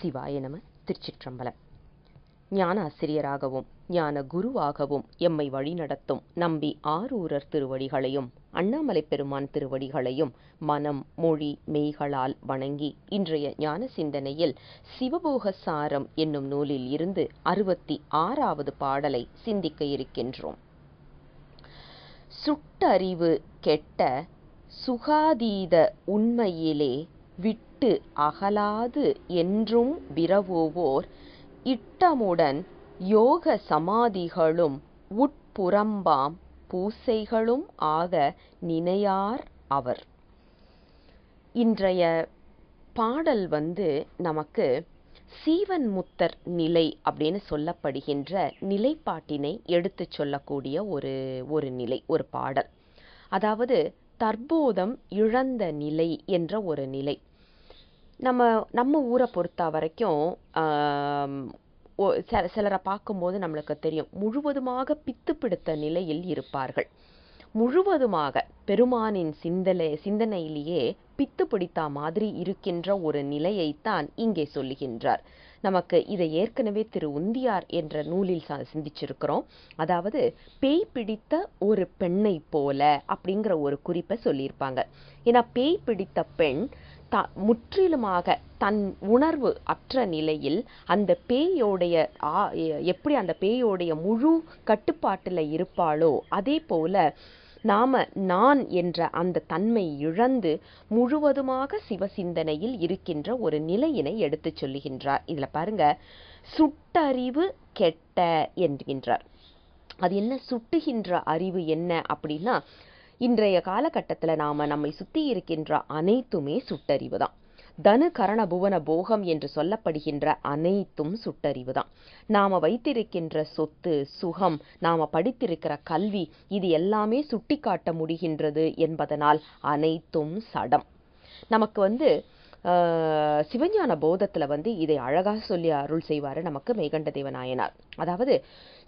சிவாய நம திருச்சிற்றம்பலம். ஞான ஆசிரியராகவும் ஞான குருவாகவும் எம்மை வழிநடத்தும் நம்பி ஆரூரர் திருவடிகளையும் அண்ணாமலை பெருமான் திருவடிகளையும் மனம் மொழி மெய்களால் வணங்கி இன்றைய ஞான சிந்தனையில் சிவபோக சாரம் என்னும் நூலில் இருந்து அறுபத்தி ஆறாவது பாடலை சிந்திக்க இருக்கின்றோம். சுட்டறிவு கெட்ட சுகாதீத உண்மையிலே விட்டு அகலாது என்றும் விரவுவோர் இட்டமுடன் யோக சமாதிகளும் உட்புறம்பாம் பூசைகளும் ஆக நினையார் அவர். இன்றைய பாடல் வந்து நமக்கு சீவன் முத்தர் நிலை அப்படின்னு சொல்லப்படுகின்ற நிலைப்பாட்டினை எடுத்துச் சொல்லக்கூடிய ஒரு ஒரு நிலை ஒரு பாடல். அதாவது தற்போதம் இழந்த நிலை என்ற ஒரு நிலை. நம்ம நம்ம ஊரை பொறுத்த வரைக்கும் சில சிலரை பார்க்கும்போது நம்மளுக்கு தெரியும். முழுவதுமாக பித்து பிடித்த நிலையில் இருப்பார்கள். முழுவதுமாக பெருமானின் சிந்தனை சிந்தனையிலேயே பித்து பிடித்த மாதிரி இருக்கின்ற ஒரு நிலையைத்தான் இங்கே சொல்லுகின்றார். நமக்கு இதை ஏற்கனவே திரு உந்தியார் என்ற நூலில் சிந்திச்சிருக்கிறோம். அதாவது பேய் பிடித்த ஒரு பெண்ணை போல அப்படிங்கிற ஒரு குறிப்பை சொல்லியிருப்பாங்க. ஏன்னா பேய் பிடித்த பெண் த முற்றிலுமாக தன் உணர்வு அற்ற நிலையில் அந்த பேயோடைய எப்படி அந்த பேயோடைய முழு கட்டுப்பாட்டில் இருப்பாளோ அதே போல நாம நான் என்ற அந்த தன்மை இழந்து முழுவதுமாக சிவசிந்தனையில் இருக்கின்ற ஒரு நிலையினை எடுத்து சொல்லுகின்றார். இதில் பாருங்க சுட்டறிவு கெட்ட என்கின்றார். அது என்ன? சுட்டுகின்ற அறிவு என்ன அப்படின்னா இன்றைய காலகட்டத்தில் நாம் நம்மை சுற்றி இருக்கின்ற அனைத்துமே சுட்டறிவு தான். தனு கரண புவன போகம் என்று சொல்லப்படுகின்ற அனைத்தும் சுட்டறிவு தான். நாம் வைத்திருக்கின்ற சொத்து சுகம் நாம் படித்திருக்கிற கல்வி இது எல்லாமே சுட்டி காட்ட முடிகின்றது என்பதனால் அனைத்தும் சடம். நமக்கு வந்து சிவஞான போதத்தில் வந்து இதை அழகாக சொல்லி அருள் செய்வார் நமக்கு மேகண்ட தேவநாயனார். அதாவது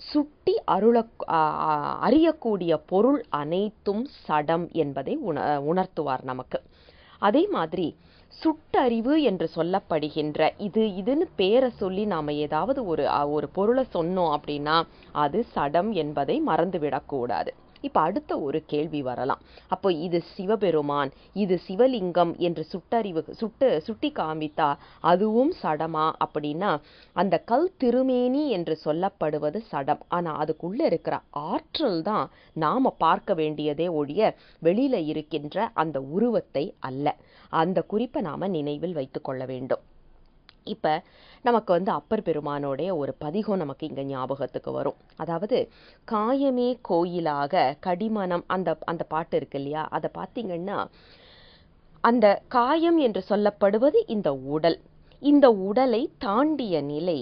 சுட்டி அருள அறியக்கூடிய பொருள் அனைத்தும் சடம் என்பதை உண உணர்த்துவார் நமக்கு. அதே மாதிரி சுட்டறிவு என்று சொல்லப்படுகின்ற இது இதுன்னு பேரை சொல்லி நாம் ஏதாவது ஒரு ஒரு பொருளை சொன்னோம் அப்படின்னா அது சடம் என்பதை மறந்துவிடக்கூடாது. இப்போ அடுத்த ஒரு கேள்வி வரலாம். அப்போ இது சிவபெருமான் இது சிவலிங்கம் என்று சுட்டறிவு சுட்டு சுட்டி காமித்தா அதுவும் சடமா? அப்படின்னா அந்த கல் திருமேனி என்று சொல்லப்படுவது சடம். ஆனால் அதுக்குள்ளே இருக்கிற ஆற்றல் தான் நாம் பார்க்க வேண்டியதே ஒழிய வெளியில் இருக்கின்ற அந்த உருவத்தை அல்ல. அந்த குறிப்பை நாம் நினைவில் வைத்து கொள்ள வேண்டும். இப்போ நமக்கு வந்து அப்பர் பெருமானோடைய ஒரு பதிகம் நமக்கு இங்கே ஞாபகத்துக்கு வரும். அதாவது காயமே கோயிலாக கடிமனம் அந்த அந்த பாட்டு இருக்கு இல்லையா? அதை பார்த்தீங்கன்னா அந்த காயம் என்று சொல்லப்படுவது இந்த உடல். இந்த உடலை தாண்டிய நிலை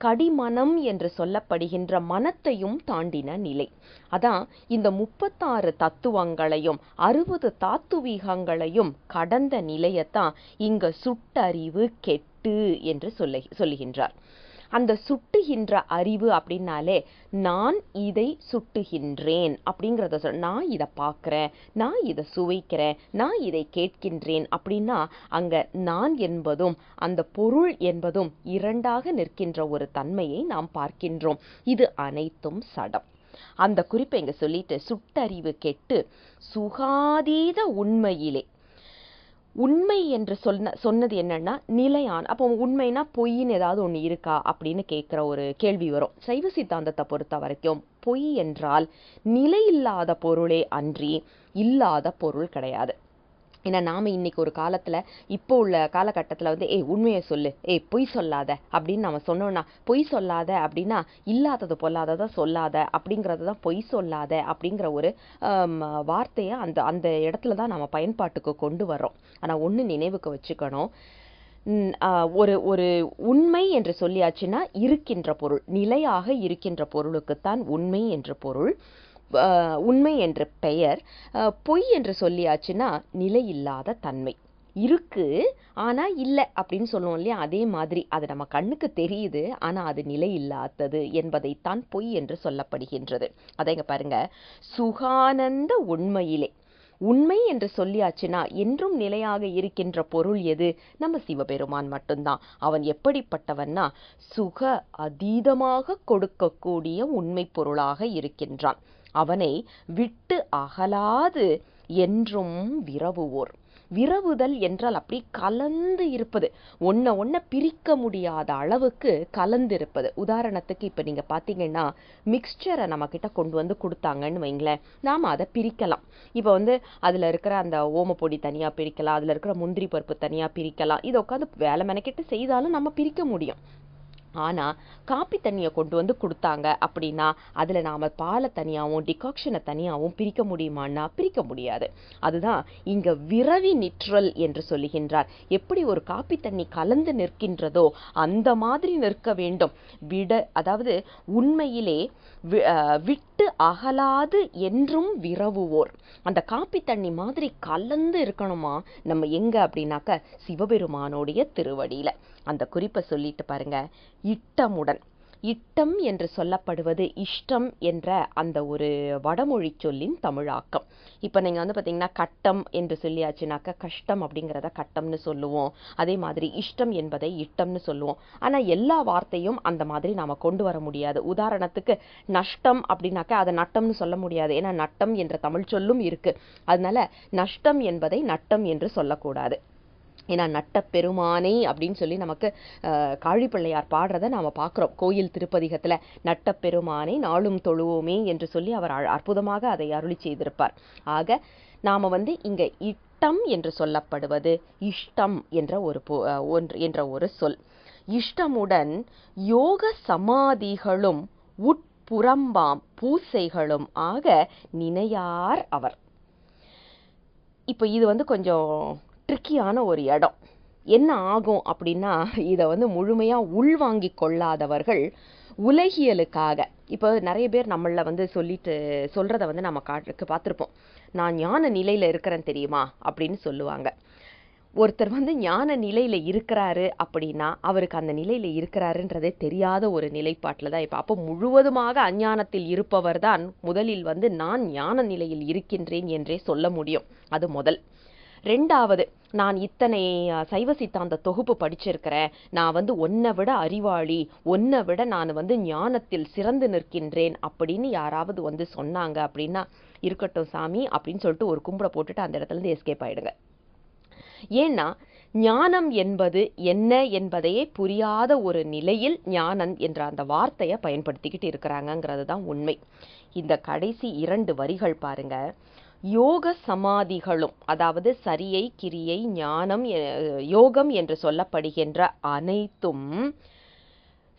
கடிமனம் என்று சொல்லப்படுகின்ற மனத்தையும் தாண்டின நிலை. அதான் இந்த முப்பத்தாறு தத்துவங்களையும் அறுபது தாத்துவீகங்களையும் கடந்த நிலையத்தான் இங்க சுட்டறிவு கெட்டு சுட்டு என்று சொல்ல சொல்லுகின்றார். அந்த சுட்டுகின்ற அறிவு அப்படின்னாலே நான் இதை சுட்டுகின்றேன் அப்படிங்கிறத சொல் நான் இதை பார்க்குறேன் நான் இதை சுவைக்கிறேன் நான் இதை கேட்கின்றேன் அப்படின்னா அங்கே நான் என்பதும் அந்த பொருள் என்பதும் இரண்டாக நிற்கின்ற ஒரு தன்மையை நாம் பார்க்கின்றோம். இது அனைத்தும் சடம். அந்த குறிப்பை இங்கே சொல்லிட்டு சுட்டறிவு கெட்டு சுகாதீத உண்மையிலே உண்மை என்று சொன்ன சொன்னது என்னன்னா நிலையான் அப்போ உண்மைனா பொய்ன்னு ஏதாவது ஒன்று இருக்கா அப்படின்னு கேட்குற ஒரு கேள்வி வரும். சைவ சித்தாந்தத்தை பொறுத்த வரைக்கும் பொய் என்றால் நிலை இல்லாத பொருளே அன்றி இல்லாத பொருள் கிடையாது. ஏன்னா நாம் இன்றைக்கி ஒரு காலத்தில் இப்போ உள்ள காலகட்டத்தில் வந்து ஏய் உண்மையை சொல்லு. ஏய் பொய் சொல்லாத. அப்படின்னு நம்ம சொன்னோன்னா பொய் சொல்லாத அப்படின்னா இல்லாதது பொல்லாததை சொல்லாத அப்படிங்கிறது தான் பொய் சொல்லாத அப்படிங்கிற ஒரு வார்த்தையை அந்த அந்த இடத்துல தான் நம்ம பயன்பாட்டுக்கு கொண்டு வர்றோம். ஆனால் ஒன்று நினைவுக்கு வச்சுக்கணும். ஒரு ஒரு உண்மை என்று சொல்லியாச்சுன்னா இருக்கின்ற பொருள் நிலையாக இருக்கின்ற பொருளுக்குத்தான் உண்மை என்ற பொருள். உண்மை என்ற பெயர் பொய் என்று சொல்லியாச்சுன்னா நிலையில்லாத தன்மை. இருக்கு ஆனா இல்லை அப்படின்னு சொல்லுவோம் இல்லையா? அதே மாதிரி அது நம்ம கண்ணுக்கு தெரியுது ஆனா அது நிலை இல்லாதது என்பதைத்தான் பொய் என்று சொல்லப்படுகின்றது. அதைங்க பாருங்க. சுகானந்த உண்மையிலே. உண்மை என்று சொல்லியாச்சுன்னா என்றும் நிலையாக இருக்கின்ற பொருள் எது? நம்ம சிவபெருமான் மட்டும்தான். அவன் எப்படிப்பட்டவன்னா சுக அதீதமாக கொடுக்கக்கூடிய உண்மை பொருளாக இருக்கின்றான். அவனை விட்டு அகலாது என்றும் விரவுவோர். விரவுதல் என்றால் அப்படி கலந்து இருப்பது. ஒன்ன ஒன்ன பிரிக்க முடியாத அளவுக்கு கலந்து இருப்பது உதாரணத்துக்கு இப்போ நீங்க பார்த்தீங்கன்னா மிக்ஸ்சரை நம்ம கிட்ட கொண்டு வந்து கொடுத்தாங்கன்னு வைங்களேன். நாம அதை பிரிக்கலாம். இப்போ வந்து அதுல இருக்கிற அந்த ஓமப்பொடி தனியா பிரிக்கலாம். அதுல இருக்கிற முந்திரி பருப்பு தனியா பிரிக்கலாம். இதை உட்காந்து வேலை மெனக்கிட்டு செய்தாலும் நம்ம பிரிக்க முடியும். ஆனால் காப்பி தண்ணியை கொண்டு வந்து கொடுத்தாங்க அப்படின்னா அதில் நாம் பாலை தனியாகவும் டிகாக்ஷனை தனியாகவும் பிரிக்க முடியுமான்னா பிரிக்க முடியாது. அதுதான் இங்கே விரவி நிற்றல் என்று சொல்லுகின்றார். எப்படி ஒரு காப்பி தண்ணி கலந்து நிற்கின்றதோ அந்த மாதிரி நிற்க வேண்டும். விட அதாவது உண்மையிலே விட்டு அகலாது என்றும் விரவுவோர். அந்த காப்பி தண்ணி மாதிரி கலந்து இருக்கணுமா? நம்ம எங்க அப்படின்னாக்க சிவபெருமானுடைய திருவடியில. அந்த குறிப்பை சொல்லிட்டு பாருங்க. இட்டமுடன். இட்டம் என்று சொல்லப்படுவது இஷ்டம் என்ற அந்த ஒரு வடமொழி சொல்லின் தமிழாக்கம். இப்போ நீங்கள் வந்து பார்த்தீங்கன்னா கட்டம் என்று சொல்லியாச்சுனாக்க கஷ்டம் அப்படிங்கிறத கட்டம்னு சொல்லுவோம். அதே மாதிரி இஷ்டம் என்பதை இட்டம்னு சொல்லுவோம். ஆனால் எல்லா வார்த்தையும் அந்த மாதிரி நாம் கொண்டு வர முடியாது. உதாரணத்துக்கு நஷ்டம் அப்படின்னாக்க அதை நட்டம்னு சொல்ல முடியாது. ஏன்னா நட்டம் என்ற தமிழ் சொல்லும் இருக்குது அதனால நஷ்டம் என்பதை நட்டம் என்று சொல்லக்கூடாது. ஏன்னா நட்ட பெருமானை அப்படின்னு சொல்லி நமக்கு காழிப்பிள்ளையார் பாடுறதை நாம் பார்க்குறோம். கோயில் திருப்பதிகத்தில் நட்ட பெருமானை நாளும் தொழுவோமே என்று சொல்லி அவர் அற்புதமாக அதை அருளி செய்திருப்பார். ஆக நாம் வந்து இங்கே இட்டம் என்று சொல்லப்படுவது இஷ்டம் என்ற ஒரு பொ- ஒன்று என்ற ஒரு சொல். இஷ்டமுடன் யோக சமாதிகளும் உட்புறம்பாம் பூசைகளும் ஆக நினையார் அவர். இப்போ இது வந்து கொஞ்சம் ட்ரிக்கியான ஒரு இடம். என்ன ஆகும் அப்படின்னா இதை வந்து முழுமையாக உள்வாங்கி கொள்ளாதவர்கள் உலகியலுக்காக. இப்போ நிறைய பேர் நம்மள வந்து சொல்லிட்டு சொல்கிறத வந்து நம்ம காட்டுக்கு பார்த்துருப்போம். நான் ஞான நிலையில் இருக்கிறேன் தெரியுமா? அப்படின்னு சொல்லுவாங்க. ஒருத்தர் வந்து ஞான நிலையில் இருக்கிறாரு அப்படின்னா அவருக்கு அந்த நிலையில் இருக்கிறாருன்றதே தெரியாத ஒரு நிலைப்பாட்டில் தான் இப்போ அப்போ முழுவதுமாக அஞ்ஞானத்தில் இருப்பவர் தான் முதலில் வந்து நான் ஞான நிலையில் இருக்கின்றேன் என்றே சொல்ல முடியும். அது முதல். ரெண்டாவது நான் இத்தனை சைவ சித்தாந்த தொகுப்பு படிச்சிருக்கிறேன். நான் வந்து ஒன்னை விட அறிவாளி ஒன்னை விட நான் வந்து ஞானத்தில் சிறந்து நிற்கின்றேன் அப்படின்னு யாராவது வந்து சொன்னாங்க அப்படின்னா இருக்கட்டும் சாமி அப்படின்னு சொல்லிட்டு ஒரு கும்பிட போட்டுட்டு அந்த இடத்துல இருந்து எஸ்கேப் ஆயிடுங்க. ஏன்னா ஞானம் என்பது என்ன என்பதையே புரியாத ஒரு நிலையில் ஞானம் என்ற அந்த வார்த்தையை பயன்படுத்திக்கிட்டு இருக்கிறாங்கங்கிறது தான் உண்மை. இந்த கடைசி இரண்டு வரிகள் பாருங்க. யோக சமாதிகளும் அதாவது சரியை கிரியை ஞானம் யோகம் என்று சொல்லப்படுகின்ற அனைத்தும்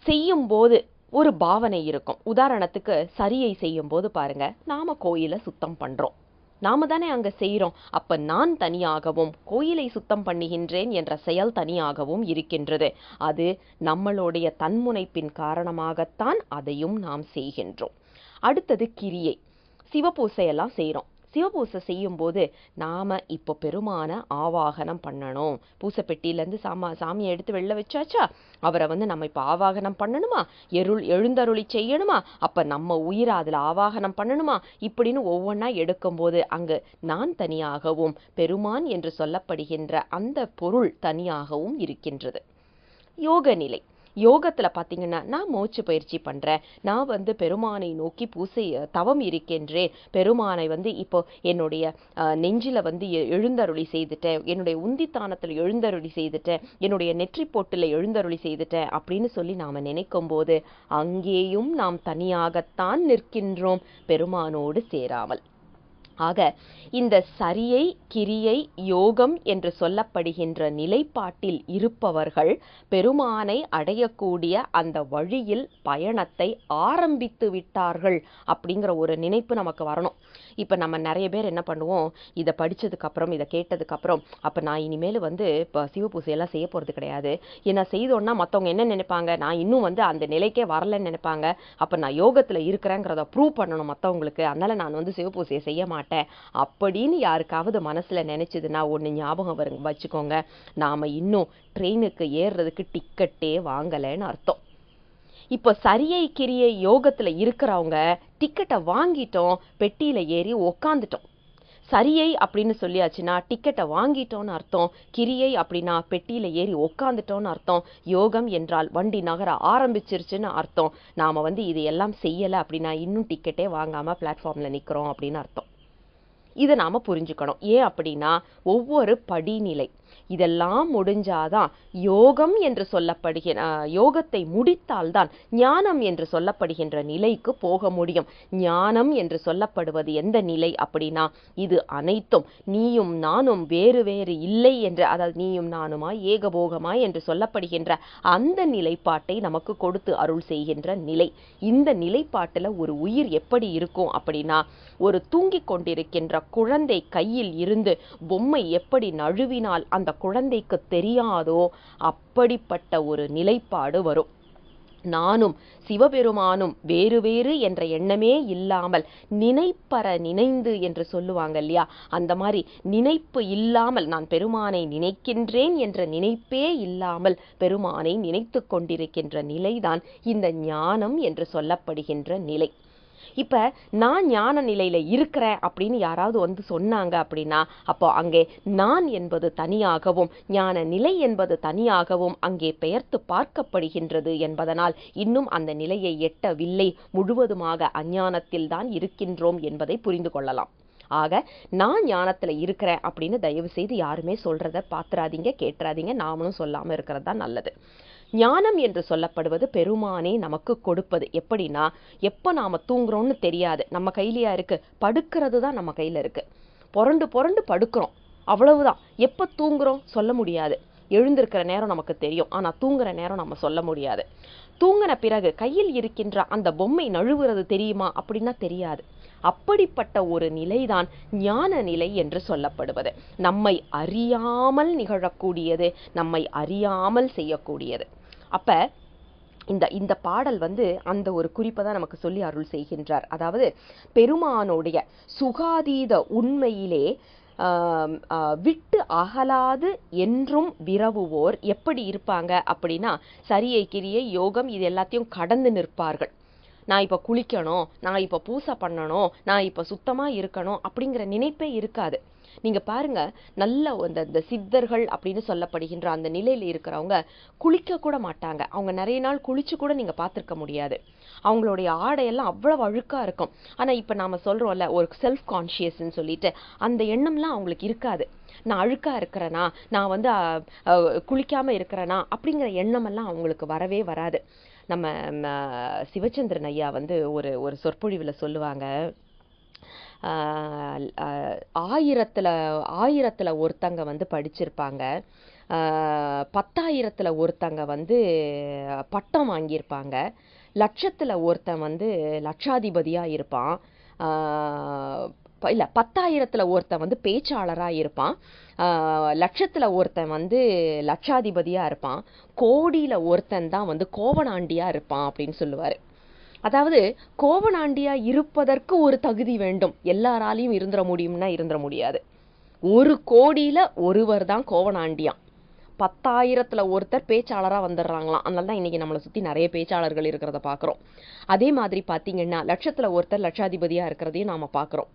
செய்யும்போது ஒரு பாவனை இருக்கும். உதாரணத்துக்கு சரியை செய்யும்போது பாருங்க நாம கோயிலை சுத்தம் பண்றோம். நாம தானே அங்க செய்கிறோம் அப்ப நான் தனியாகவும் கோயிலை சுத்தம் பண்ணுகின்றேன் என்ற செயல் தனியாகவும் இருக்கின்றது. அது நம்மளுடைய தன்முனைப்பின் காரணமாகத்தான் அதையும் நாம் செய்கின்றோம். அடுத்தது கிரியை. சிவபூசையெல்லாம் செய்கிறோம் சிவபூசை செய்யும்போது நாம இப்போ பெருமான ஆவாகனம் பண்ணணும். பூசைப்பெட்டியிலேருந்து சாமா சாமியை எடுத்து வெளில வச்சாச்சா? அவரை வந்து நம்ம இப்போ ஆவாகனம் பண்ணணுமா? எருள் எழுந்தருளி செய்யணுமா? அப்போ நம்ம உயிரை அதுல ஆவாகனம் பண்ணணுமா? இப்படின்னு ஒவ்வொன்றா எடுக்கும்போது அங்கு நான் தனியாகவும் பெருமான் என்று சொல்லப்படுகின்ற அந்த பொருள் தனியாகவும் இருக்கின்றது. யோக நிலை யோகத்தில் பார்த்தீங்கன்னா நான் மூச்சு பயிற்சி பண்ணுறேன் நான் வந்து பெருமானை நோக்கி பூசை தவம் இருக்கின்றேன். பெருமானை வந்து இப்போ என்னுடைய நெஞ்சில் வந்து எழுந்தருளி செய்துட்டேன். என்னுடைய உந்தித்தானத்தில் எழுந்தருளி செய்துட்டேன். என்னுடைய நெற்றி போட்டில் எழுந்தருளி செய்துட்டேன் அப்படின்னு சொல்லி நாம் நினைக்கும் போது அங்கேயும் நாம் தனியாகத்தான் நிற்கின்றோம். பெருமானோடு சேராமல். ஆக இந்த சரியை கிரியை யோகம் என்று சொல்லப்படுகின்ற நிலைப்பாட்டில் இருப்பவர்கள் பெருமானை அடையக்கூடிய அந்த வழியில் பயணத்தை ஆரம்பித்து விட்டார்கள் அப்படிங்கிற ஒரு நினைப்பு நமக்கு வரணும். இப்போ நம்ம நிறைய பேர் என்ன பண்ணுவோம் இதை படித்ததுக்கப்புறம் இதை கேட்டதுக்கப்புறம் அப்போ நான் இனிமேல் வந்து இப்போ சிவ பூசையெல்லாம் செய்ய போகிறது கிடையாது. என்ன செய்தோன்னா மற்றவங்க என்ன நினைப்பாங்க நான் இன்னும் வந்து அந்த நிலைக்கே வரலன்னு நினைப்பாங்க. அப்போ நான் யோகத்தில் இருக்கிறேங்கிறத ப்ரூவ் பண்ணணும் மற்றவங்களுக்கு அதனால் நான் வந்து சிவ பூசையை செய்ய மாட்டேன். அப்படின்னு யாருக்காவது மனசில் நினச்சதுன்னா ஒன்று ஞாபகம் வருங்க. வச்சுக்கோங்க. நாம் இன்னும் ட்ரெயினுக்கு ஏறுறதுக்கு டிக்கெட்டே வாங்கலைன்னு அர்த்தம். இப்போ சரியை கிரியை யோகத்தில் இருக்கிறவங்க டிக்கெட்டை வாங்கிட்டோம் பெட்டியில் ஏறி உக்காந்துட்டோம். சரியை அப்படின்னு சொல்லியாச்சுன்னா டிக்கெட்டை வாங்கிட்டோன்னு அர்த்தம். கிரியை அப்படின்னா பெட்டியில் ஏறி உக்காந்துட்டோன்னு அர்த்தம். யோகம் என்றால் வண்டி நகர ஆரம்பிச்சிருச்சுன்னு அர்த்தம். நாம் வந்து இது எல்லாம் செய்யலை அப்படின்னா இன்னும் டிக்கெட்டே வாங்காமல் பிளாட்ஃபார்மில் நிற்கிறோம் அப்படின்னு அர்த்தம். இதை நாம் புரிஞ்சுக்கணும். ஏன் அப்படின்னா ஒவ்வொரு படிநிலை இதெல்லாம் முடிஞ்சாதான் யோகம் என்று சொல்லப்படுகிற யோகத்தை முடித்தால்தான் ஞானம் என்று சொல்லப்படுகின்ற நிலைக்கு போக முடியும். ஞானம் என்று சொல்லப்படுவது எந்த நிலை அப்படின்னா இது அனைத்தும் நீயும் நானும் வேறு வேறு இல்லை என்று அதாவது நீயும் நானுமாய் ஏகபோகமாய் என்று சொல்லப்படுகின்ற அந்த நிலைப்பாட்டை நமக்கு கொடுத்து அருள் செய்கின்ற நிலை. இந்த நிலைப்பாட்டில் ஒரு உயிர் எப்படி இருக்கும் அப்படின்னா ஒரு தூங்கிக் கொண்டிருக்கின்ற குழந்தை கையில் இருந்து பொம்மை எப்படி நழுவினால் அந்த குழந்தைக்கு தெரியாதோ அப்படிப்பட்ட ஒரு நிலைப்பாடு வரும். நானும் சிவபெருமானும் வேறு வேறு என்ற எண்ணமே இல்லாமல் நினைப்பற நினைந்து என்று சொல்லுவாங்க இல்லையா? அந்த மாதிரி நினைப்பு இல்லாமல் நான் பெருமானை நினைக்கின்றேன் என்ற நினைப்பே இல்லாமல் பெருமானை நினைத்து கொண்டிருக்கின்ற நிலைதான் இந்த ஞானம் என்று சொல்லப்படுகின்ற நிலை. இப்போ நான் ஞான நிலையில் இருக்கிறேன் அப்படின்னு யாராவது வந்து சொன்னாங்க அப்படின்னா அப்போ அங்கே நான் என்பது தனியாகவும் ஞான நிலை என்பது தனியாகவும் அங்கே பெயர்த்து பார்க்கப்படுகின்றது என்பதனால் இன்னும் அந்த நிலையை எட்டவில்லை. முழுவதுமாக அஞ்ஞானத்தில் தான் இருக்கின்றோம் என்பதை புரிந்து கொள்ளலாம். ஆக நான் ஞானத்தில் இருக்கிறேன் அப்படின்னு தயவு செய்து யாருமே சொல்றத பாத்துறாதீங்க கேட்டுறாதீங்க. நாமளும் சொல்லாமல் இருக்கிறது தான் நல்லது. ஞானம் என்று சொல்லப்படுவது பெருமானே நமக்கு கொடுப்பது. எப்படின்னா எப்போ நாம தூங்குறோம்னு தெரியாது. நம்ம கையிலையா இருக்கு. படுக்கிறது தான் நம்ம கையில இருக்கு. புரண்டு புரண்டு படுக்கிறோம். அவ்வளவுதான். எப்போ தூங்குறோம்? சொல்ல முடியாது. எழுந்திருக்கிற நேரம் நமக்கு தெரியும். ஆனா தூங்குற நேரம் நம்ம சொல்ல முடியாது. தூங்கின பிறகு கையில் இருக்கின்ற அந்த பொம்மை நழுவுறது தெரியுமா? அப்படின்னா தெரியாது. அப்படிப்பட்ட ஒரு நிலைதான் ஞான நிலை என்று சொல்லப்படுவது. நம்மை அறியாமல் நிகழக்கூடியது நம்மை அறியாமல் செய்யக்கூடியது. அப்ப இந்த இந்த பாடல் வந்து அந்த ஒரு குறிப்பை தான் நமக்கு சொல்லி அருள் செய்கின்றார். அதாவது பெருமானுடைய சுகாதீத உண்மையிலே விட்டு அகலாது என்றும் விரவுவோர் எப்படி இருப்பாங்க அப்படின்னா சரியை கிரியை யோகம் இது எல்லாத்தையும் கடந்து நிற்பார்கள். நான் இப்போ குளிக்கணும் நான் இப்போ பூசை பண்ணணும் நான் இப்போ சுத்தமாக இருக்கணும் அப்படிங்கிற நினைப்பே இருக்காது. நீங்க பாருங்க நல்ல அந்த இந்த சித்தர்கள் அப்படின்னு சொல்லப்படுகின்ற அந்த நிலையில இருக்கிறவங்க குளிக்க கூட மாட்டாங்க. அவங்க நிறைய நாள் குளிச்சு கூட நீங்க பார்த்துருக்க முடியாது. அவங்களுடைய ஆடையெல்லாம் அவ்வளவு அழுக்கா இருக்கும். ஆனா இப்ப நாம சொல்றோம்ல ஒரு செல்ஃப் கான்ஷியஸ்ன்னு சொல்லிட்டு அந்த எண்ணம்லாம் அவங்களுக்கு இருக்காது. நான் அழுக்கா இருக்கிறேனா? நான் வந்து குளிக்காம இருக்கிறேனா? அப்படிங்கிற எண்ணமெல்லாம் அவங்களுக்கு வரவே வராது. நம்ம சிவச்சந்திரன் ஐயா வந்து ஒரு ஒரு சொற்பொழிவில் சொல்லுவாங்க. ஆயிரத்தில் ஆயிரத்தில் ஒருத்தங்க வந்து படிச்சிருப்பாங்க. பத்தாயிரத்தில் ஒருத்தங்க வந்து பட்டம் வாங்கியிருப்பாங்க. லட்சத்தில் ஒருத்தன் வந்து லட்சாதிபதியாக இருப்பான். இல்லை பத்தாயிரத்தில் ஒருத்தன் வந்து பேச்சாளராக இருப்பான். லட்சத்தில் ஒருத்தன் வந்து லட்சாதிபதியாக இருப்பான். கோடியில ஒருத்தன் தான் வந்து கோவனாண்டியாக இருப்பான் அப்படின்னு சொல்லுவார். அதாவது கோவனாண்டியாக இருப்பதற்கு ஒரு தகுதி வேண்டும். எல்லாராலையும் இருந்துட முடியும்னா இருந்துட முடியாது. ஒரு கோடியில ஒருவர் தான் கோவணாண்டியாம் பத்தாயிரத்துல ஒருத்தர் பேச்சாளரா வந்துடுறாங்களாம். அதனால தான் இன்னைக்கு நம்மளை சுத்தி நிறைய பேச்சாளர்கள் இருக்கிறத பாக்குறோம். அதே மாதிரி பாத்தீங்கன்னா லட்சத்துல ஒருத்தர் லட்சாதிபதியா இருக்கிறதையும் நாம பாக்குறோம்.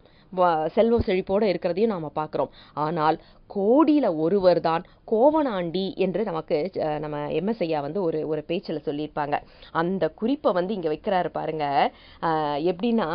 செல்வ செழிப்போடு இருக்கிறதையும் நாம் பார்க்குறோம் ஆனால் கோடியில் ஒருவர் தான் கோவனாண்டி என்று நமக்கு நம்ம எம்எஸ் ஐயா வந்து ஒரு ஒரு பேச்சில் சொல்லியிருப்பாங்க. அந்த குறிப்பை வந்து இங்கே வைக்கிறாரு பாருங்க. எப்படின்னா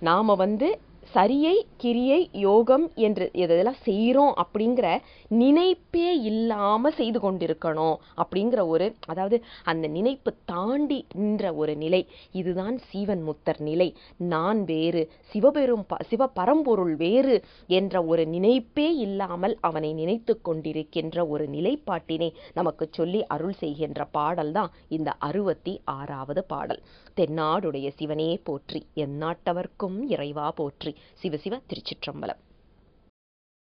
நாம் வந்து சரியை கிரியை யோகம் என்று இதெல்லாம் செய்கிறோம் அப்படிங்கிற நினைப்பே இல்லாமல் செய்து கொண்டிருக்கணும் அப்படிங்கிற ஒரு அதாவது அந்த நினைப்பு தாண்டி நின்ற ஒரு நிலை. இதுதான் சீவன் முத்தர் நிலை. நான் வேறு சிவபெரும் ப- சிவ பரம்பொருள் வேறு என்ற ஒரு நினைப்பே இல்லாமல் அவனை நினைத்து கொண்டிருக்கின்ற ஒரு நிலைப்பாட்டினை நமக்கு சொல்லி அருள் செய்கின்ற பாடல் தான் இந்த அறுபத்தி ஆறாவது பாடல். தென்னாடுடைய சிவனே போற்றி எந்நாட்டவர்க்கும் இறைவா போற்றி சிவ திருச்சிற்றம்பலம்.